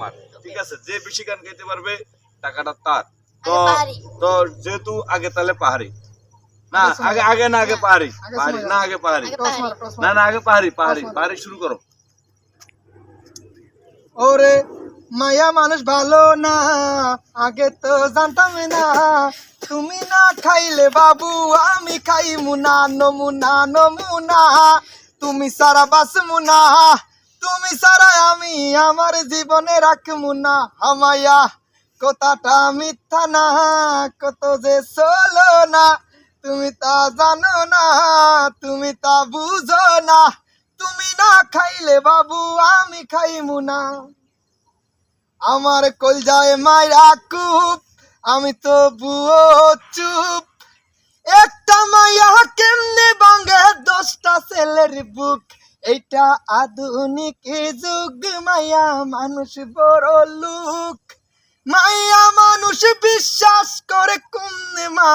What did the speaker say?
তোমার ঠিক আছে? যে বেশি গান গাইতে পারবে টাকাটা তার। তো তো যেহেতু আগে তাহলে পাহাড়ি। না আগে আগে না আগে পাহাড়ি। পাহাড়ি। না আগে পাহাড়ি। না না আগে পাহাড়ি পাহাড়ি পাহাড়ি শুরু করো। ওরে মায়া মানুষ ভালো না আগে তো জানতাম না। তুমি না খাইলে বাবু আমি খাই মুনা নমুনা নমুনা তুমি সারা বাস মুনা তুমি সারা আমি আমার জীবনে রাখমু না। হামায়া, কথাটা মিথ্যা না, কত যে চলো না। তুমি তা জানো না, তুমি তা বুঝো না। তুমি না খাইলে বাবু, আমি খাইমু না। আমার কলজায় মায়েরা কুপ, আমি তো বুয়ো চুপ। একটা মায়া কেমনে বাঙ্গে দশটা ছেলের বুক? এইটা আধুনিক যুগ মায়া মানুষ বড় লোক। মায়া মানুষ বিশ্বাস করে কোন মা